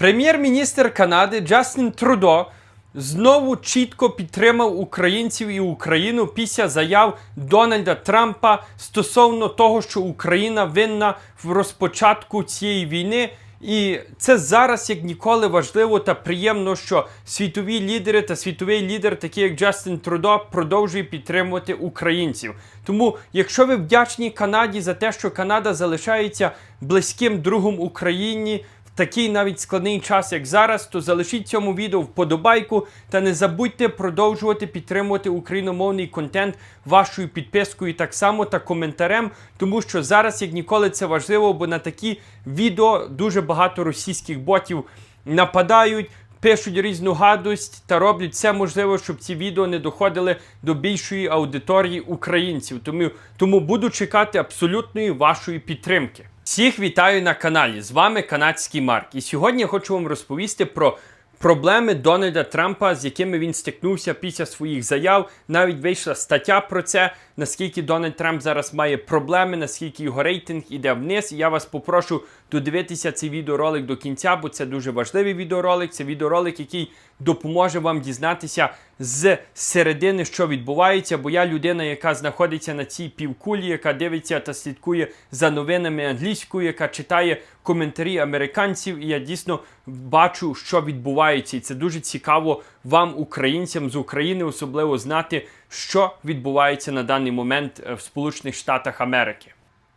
Прем'єр-міністр Канади Джастін Трудо знову чітко підтримав українців і Україну після заяв Дональда Трампа стосовно того, що Україна винна в розпочатку цієї війни. І це зараз як ніколи важливо та приємно, що світові лідери та світовий лідер, такий як Джастін Трудо, продовжує підтримувати українців. Тому, якщо ви вдячні Канаді за те, що Канада залишається близьким другом Україні такий навіть складний час, як зараз, то залишіть цьому відео вподобайку та не забудьте продовжувати підтримувати україномовний контент вашою підпискою так само та коментарем, тому що зараз як ніколи це важливо, бо на такі відео дуже багато російських ботів нападають. Пишуть різну гадость та роблять все можливе, щоб ці відео не доходили до більшої аудиторії українців. Тому, тому буду чекати абсолютної вашої підтримки. Всіх вітаю на каналі. З вами канадський Марк. І сьогодні я хочу вам розповісти про проблеми Дональда Трампа, з якими він стикнувся після своїх заяв. Навіть вийшла стаття про це, наскільки Дональд Трамп зараз має проблеми, наскільки його рейтинг іде вниз. І я вас попрошу додивитися цей відеоролик до кінця, бо це дуже важливий відеоролик. Це відеоролик, який допоможе вам дізнатися з середини, що відбувається. Бо я людина, яка знаходиться на цій півкулі, яка дивиться та слідкує за новинами англійською, яка читає коментарі американців, і я дійсно бачу, що відбувається. І це дуже цікаво вам, українцям з України, особливо знати, що відбувається на даний момент е, в Сполучених Штатах Америки.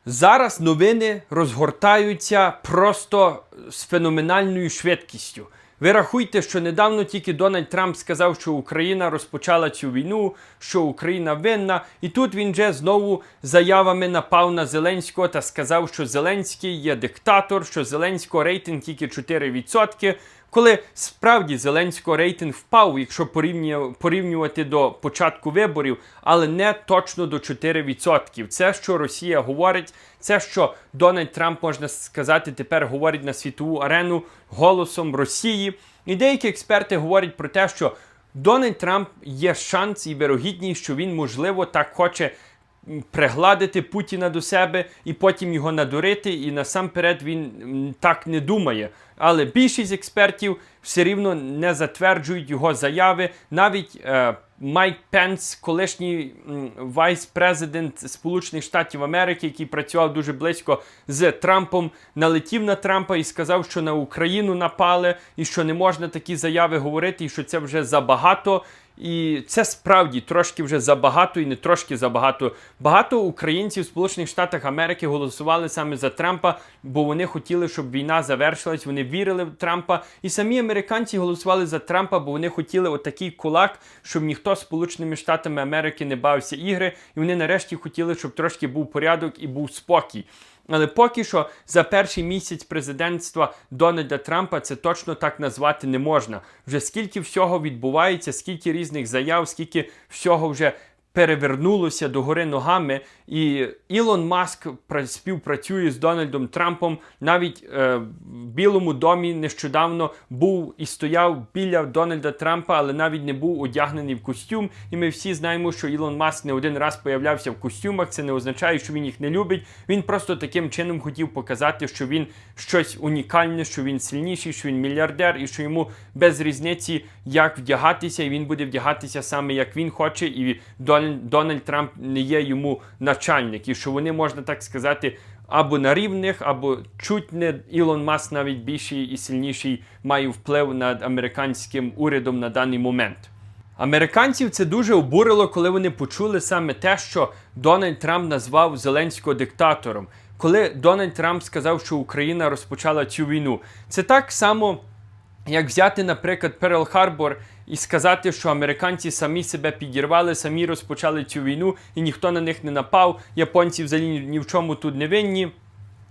Зараз новини розгортаються просто з феноменальною швидкістю. Ви рахуйте, що недавно тільки Дональд Трамп сказав, що Україна розпочала цю війну, що Україна винна, і тут він вже знову заявами напав на Зеленського та сказав, що Зеленський є диктатор, що Зеленського рейтинг тільки 4%. Коли справді Зеленського рейтинг впав, якщо порівнювати, до початку виборів, але не точно до 4%. Це, що Росія говорить, це, що Дональд Трамп, можна сказати, тепер говорить на світову арену голосом Росії. І деякі експерти говорять про те, що Дональд Трамп є шанс і вирогідність, що він, можливо, так хоче пригладити Путіна до себе і потім його надурити. І насамперед він так не думає. Але більшість експертів все рівно не затверджують його заяви. Навіть е, Майк Пенс, колишній вайс-президент Сполучених Штатів Америки, який працював дуже близько з Трампом, налетів на Трампа і сказав, що на Україну напали, і що не можна такі заяви говорити, і що це вже забагато. І це справді трошки вже забагато і не трошки забагато. Багато українців в Сполучених Штатах Америки голосували саме за Трампа, бо вони хотіли, щоб війна завершилась. Вони вірили в Трампа. І самі американці голосували за Трампа, бо вони хотіли отакий кулак, щоб ніхто з Сполученими Штатами Америки не бавився ігри. І вони нарешті хотіли, щоб трошки був порядок і був спокій. Але поки що за перший місяць президентства Дональда Трампа це точно так назвати не можна. Вже скільки всього відбувається, скільки різних заяв, скільки всього вже перевернулося догори ногами. І Ілон Маск пра- співпрацює з Дональдом Трампом. Навіть е, в Білому домі нещодавно був і стояв біля Дональда Трампа, але навіть не був одягнений в костюм. І ми всі знаємо, що Ілон Маск не один раз появлявся в костюмах. Це не означає, що він їх не любить. Він просто таким чином хотів показати, що він щось унікальне, що він сильніший, що він мільярдер, і що йому без різниці, як вдягатися, і він буде вдягатися саме як він хоче. І Дональд, Дональд Трамп не є йому начальник, і що вони можна так сказати. Або на рівних, або чуть не Ілон Маск навіть більший і сильніший має вплив над американським урядом на даний момент. Американців це дуже обурило, коли вони почули саме те, що Дональд Трамп назвав Зеленського диктатором. Коли Дональд Трамп сказав, що Україна розпочала цю війну, це так само, як взяти, наприклад, Перл Харбор і сказати, що американці самі себе підірвали, самі розпочали цю війну, і ніхто на них не напав. Японці взагалі ні в чому тут не винні.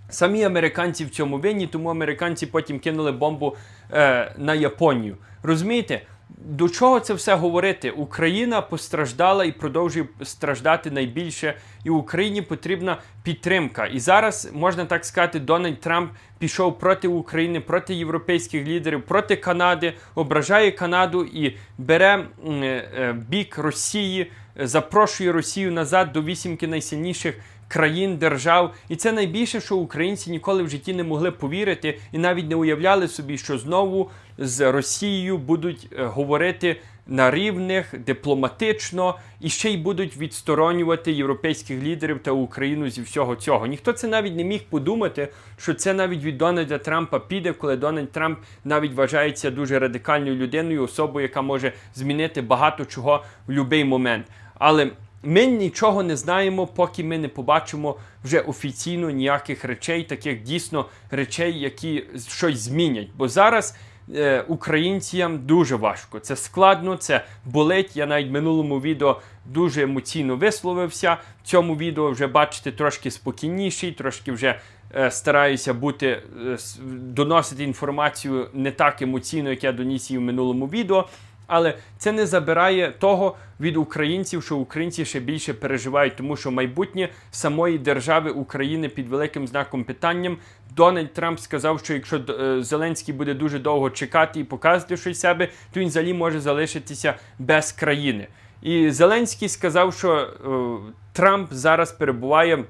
Самі американці в цьому винні, тому американці потім кинули бомбу е, на Японію. Розумієте? До чого це все говорити? Україна постраждала і продовжує страждати найбільше, і Україні потрібна підтримка. І зараз можна так сказати, Дональд Трамп пішов проти України, проти європейських лідерів, проти Канади, ображає Канаду і бере е, бік Росії, е, запрошує Росію назад до вісімки найсильніших країн, держав. І це найбільше, що українці ніколи в житті не могли повірити і навіть не уявляли собі, що знову з Росією будуть е, говорити на рівних, дипломатично і ще й будуть відсторонювати європейських лідерів та Україну зі всього цього. Ніхто це навіть не міг подумати, що це навіть від Дональда Трампа піде, коли Дональд Трамп навіть вважається дуже радикальною людиною, особою, яка може змінити багато чого в будь-який момент. Але ми нічого не знаємо, поки ми не побачимо вже офіційно ніяких речей, таких дійсно речей, які щось змінять. Бо зараз е, українцям дуже важко. Це складно, це болить. Я навіть в минулому відео дуже емоційно висловився. В цьому відео вже бачите трошки спокійніший, трошки вже е, стараюся бути е, доносити інформацію не так емоційно, як я доніс її в минулому відео. Але це не забирає того від українців, що українці ще більше переживають, тому що майбутнє самої держави України під великим знаком питанням. Дональд Трамп сказав, що якщо е, Зеленський буде дуже довго чекати і показувати щось себе, то він взагалі може залишитися без країни. І Зеленський сказав, що е, Трамп зараз перебуває в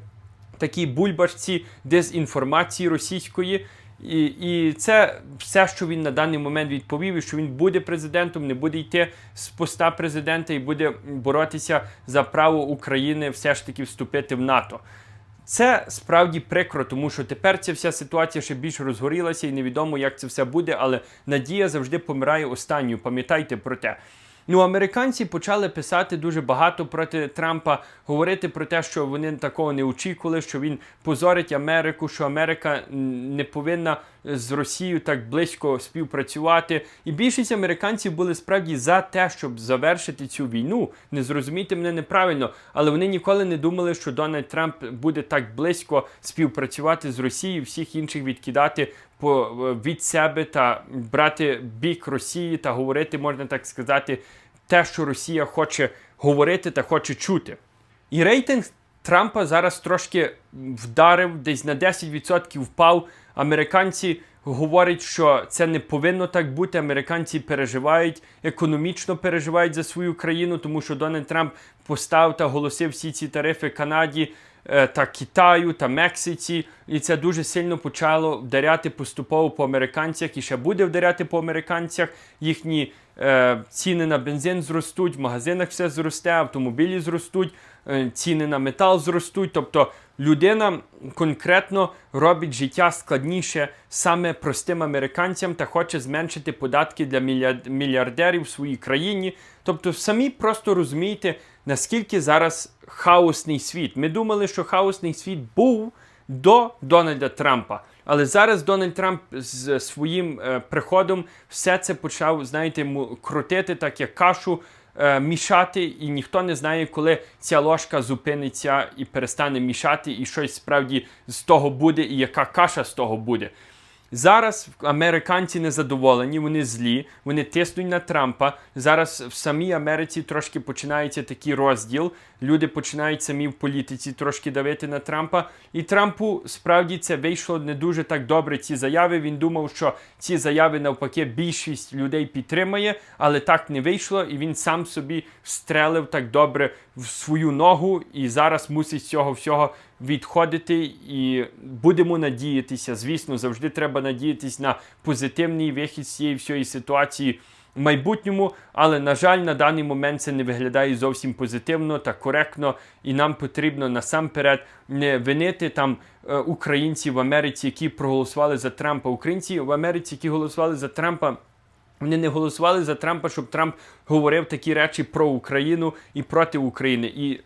такій бульбашці дезінформації російської. І, і це все, що він на даний момент відповів, і що він буде президентом, не буде йти з поста президента і буде боротися за право України все ж таки вступити в НАТО. Це справді прикро, тому що тепер ця вся ситуація ще більш розгорілася і невідомо, як це все буде, але надія завжди помирає останньою. Пам'ятайте про те. Ну, американці почали писати дуже багато проти Трампа, говорити про те, що вони такого не очікували, що він позорить Америку, що Америка не повинна з Росією так близько співпрацювати. І більшість американців були справді за те, щоб завершити цю війну. Не зрозумійте мене неправильно, але вони ніколи не думали, що Дональд Трамп буде так близько співпрацювати з Росією, всіх інших відкидати від себе та брати бік Росії та говорити, можна так сказати, те, що Росія хоче говорити та хоче чути. І рейтинг Трампа зараз трошки вдарив, десь на 10% впав. Американці говорять, що це не повинно так бути. Американці переживають, економічно переживають за свою країну, тому що Дональд Трамп поставив та оголосив всі ці тарифи Канаді е, та Китаю та Мексиці, і це дуже сильно почало вдаряти поступово по американцях і ще буде вдаряти по американцях. Їхні е, ціни на бензин зростуть, в магазинах все зросте, автомобілі зростуть, ціни на метал зростуть. Тобто людина конкретно робить життя складніше саме простим американцям та хоче зменшити податки для мільярдерів в своїй країні. Тобто, самі просто розумієте, наскільки зараз хаосний світ. Ми думали, що хаосний світ був до Дональда Трампа. Але зараз Дональд Трамп з своїм е, приходом все це почав, знаєте, крутити, так як кашу е, мішати, і ніхто не знає, коли ця ложка зупиниться і перестане мішати, і щось справді з того буде, і яка каша з того буде. Зараз американці незадоволені, вони злі, вони тиснуть на Трампа. Зараз в самій Америці трошки починається такий розділ. Люди починають самі в політиці трошки давити на Трампа. І Трампу справді це вийшло не дуже так добре. Ці заяви. Він думав, що ці заяви навпаки більшість людей підтримає, але так не вийшло, і він сам собі встрелив так добре в свою ногу, і зараз мусить цього всього відходити. І будемо надіятися. Звісно, завжди треба надіятись на позитивний вихід з цієї всієї ситуації. В майбутньому, але на жаль, на даний момент це не виглядає зовсім позитивно та коректно, і нам потрібно насамперед не винити там е, українців в Америці, які проголосували за Трампа. Українці в Америці, які голосували за Трампа. Вони не голосували за Трампа, щоб Трамп говорив такі речі про Україну і проти України. І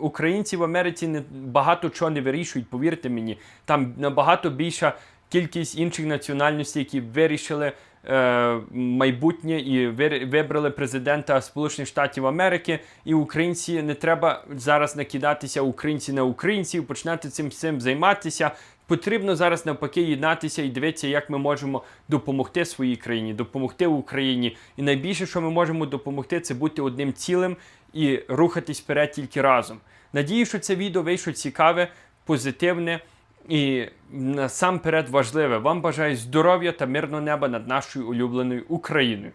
українці в Америці не багато чого не вирішують, повірте мені. Там набагато більша кількість інших національностей, які вирішили е, майбутнє і вибрали президента Сполучених Штатів Америки. І українці не треба зараз накидатися українці на українців, починати цим всім займатися. Потрібно зараз навпаки єднатися і дивитися, як ми можемо допомогти своїй країні, допомогти Україні. І найбільше, що ми можемо допомогти, це бути одним цілим і рухатись вперед тільки разом. Надію, що це відео вийшло цікаве, позитивне і насамперед важливе. Вам бажаю здоров'я та мирного неба над нашою улюбленою Україною.